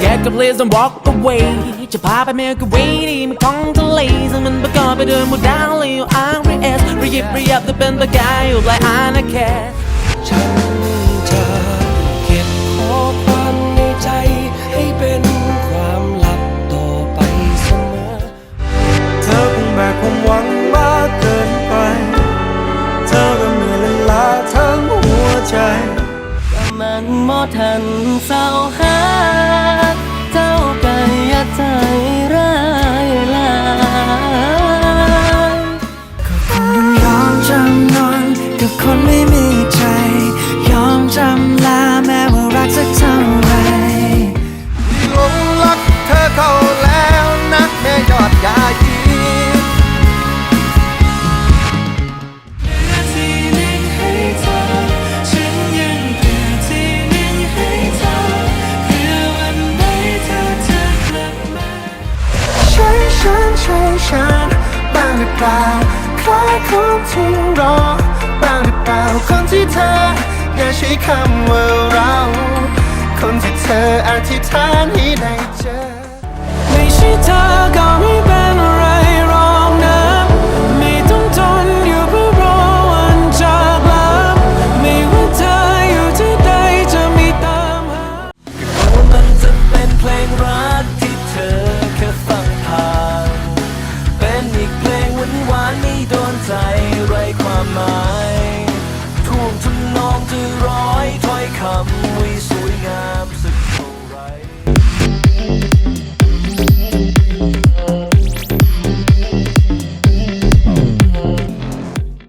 แก็ please don't walk away จะพาไปเมลกับเวดีมันของทะเลซึ่งมันประกอบไปด้วยหมดดาวเลยอยู่อาร์เอสระยิบระยับแต่เป็นประกายอยู่ปลายอานาแคสฉันจะเก็บข้อความในใจให้เป็นความลับต่อไปเสมอ เธอคงแบกความหวังมากเกินไป เธอก็เหนื่อยและล้าทั้งหัวใจ มันมอทันเศร้าหา คนไม่มีใจ ยอมจำลาแม้ว่ารักสักเท่าไรหลงรักเธอเข้าแล้วนักแม่ยอดยายีทีหนึ่งให้เธอฉันยังเหลือทีหนึ่งให้เธอเพื่อวันไหนเธอจะกลับมาใช่ฉันใช่ฉันบ้างหรือเปล่าคล้ายคนที่ ใช้คำว่าเรา คนที่เธออธิษฐานให้ได้